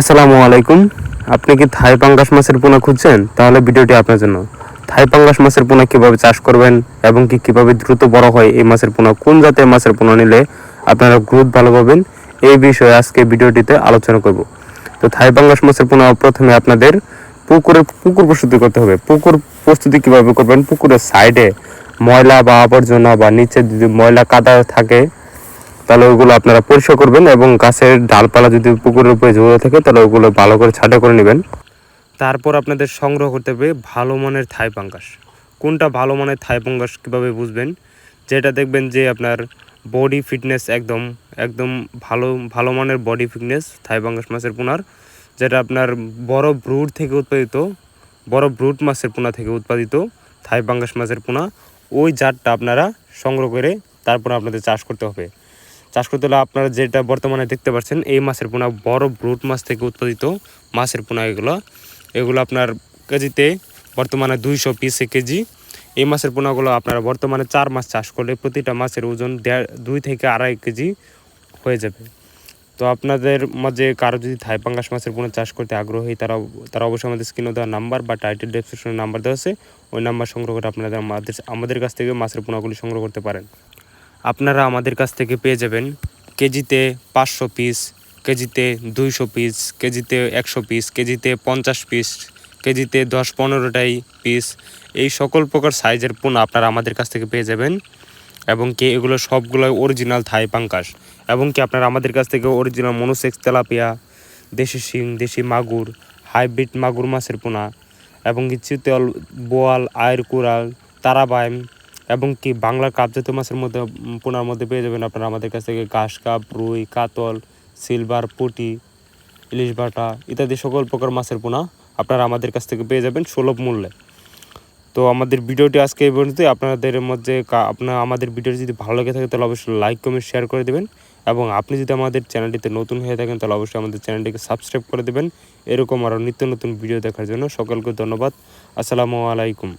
আসসালামু আলাইকুম। আপনি কি থাই পাঙ্গাস মাছের পোনা খুঁজছেন? তাহলে ভিডিওটি আপনার জন্য। থাই পাঙ্গাস মাছের পোনা কীভাবে চাষ করবেন এবং কি কীভাবে দ্রুত বড় হয় এই মাছের পোনা, কোন জাতের মাছের পোনা নিলে আপনারা গ্রোথ ভালো পাবেন, এই বিষয়ে আজকে ভিডিওটিতে আলোচনা করব। তো থাই পাঙ্গাস মাছের পোনা প্রথমে আপনাদের পুকুরে, পুকুর প্রস্তুতি করতে হবে। পুকুর প্রস্তুতি কীভাবে করবেন? পুকুরের সাইডে ময়লা বা আবর্জনা বা নিচে যদি ময়লা কাদা থাকে তাহলে ওগুলো আপনারা পরিষ্কার করবেন এবং গাছের ডালপালা যদি পুকুরের উপরে জড়িয়ে থাকে, তাহলে ওগুলো ভালো করে ছাঁটা করে নেবেন। তারপর আপনাদের সংগ্রহ করতে হবে ভালো মানের থাই পাঙ্গাস। কোনটা ভালো মানের থাই পাঙ্গাস কীভাবে বুঝবেন? যেটা দেখবেন যে আপনার বডি ফিটনেস একদম একদম ভালো ভালো মানের বডি ফিটনেস থাই পাঙ্গাস মাছের পোনার, যেটা আপনার বড় ব্রুড থেকে উৎপাদিত বড় ব্রুড মাছের পোনা থেকে উৎপাদিত থাই পাঙ্গাস মাছের পোনা। ওই জাতটা আপনারা সংগ্রহ করে তারপর আপনাদের চাষ করতে হবে। চাষ করতে হলে আপনারা যেটা বর্তমানে দেখতে পাচ্ছেন, এই মাছের পোনা বড় ব্রুট মাছ থেকে উৎপাদিত মাছের পোনা এগুলো। এগুলো আপনার কেজিতে বর্তমানে দুইশো পিসে কেজি। এই মাছের পোনাগুলো আপনারা বর্তমানে চার মাস চাষ করলে প্রতিটা মাছের ওজন দেড়, দুই থেকে আড়াই কেজি হয়ে যাবে। তো আপনাদের মাঝে কারও যদি থাই পাঙ্গাস মাছের পোনা চাষ করতে আগ্রহী, তারা তারা অবশ্যই আমাদের স্ক্রিনে দেওয়া নাম্বার বা টাইটেল ডেসক্রিপশনে নাম্বার দেওয়া আছে। ওই নাম্বার সংগ্রহ করে আপনাদের আমাদের আমাদের কাছ থেকে মাছের পোনাগুলি সংগ্রহ করতে পারেন। আপনারা আমাদের কাছ থেকে পেয়ে যাবেন কেজিতে পাঁচশো পিস কেজিতে দুইশো পিস কেজিতে একশো পিস কেজিতে পঞ্চাশ পিস কেজিতে দশ পনেরোটাই পিস এই সকল প্রকার সাইজের পোনা আপনারা আমাদের কাছ থেকে পেয়ে যাবেন এবং কি এগুলো সবগুলো অরিজিনাল থাই পাঙ্কাশ এবং কি আপনারা আমাদের কাছ থেকে অরিজিনাল মনোসেক্স তেলাপিয়া, দেশি শিং, দেশি মাগুর হাইব্রিড মাগুর মাছের পোনা, এবং কি চিতল বোয়াল আয়ের কুড়াল, তারাবাইম এবং কি বাংলা কাপজাত মাছের মধ্যে পোনার মধ্যে পেয়ে যাবেন আপনারা আমাদের কাছ থেকে ঘাস কাপ, রুই, কাতল, সিলভার, পুটি, ইলিশ বাটা ইত্যাদি সকল প্রকার মাছের পোনা আপনারা আমাদের কাছ থেকে পেয়ে যাবেন সুলভ মূল্যে। তো আমাদের ভিডিওটি আজকে এই পর্যন্তই। আপনাদের মধ্যে আপনার আমাদের ভিডিওটি যদি ভালো লেগে থাকে তাহলে অবশ্যই লাইক কমেন্ট শেয়ার করে দেবেন এবং আপনি যদি আমাদের চ্যানেলটিতে নতুন হয়ে থাকেন তাহলে অবশ্যই আমাদের চ্যানেলটিকে সাবস্ক্রাইব করে দেবেন। এরকম আরও নিত্য নতুন ভিডিও দেখার জন্য সকলকে ধন্যবাদ। আসসালামু আলাইকুম।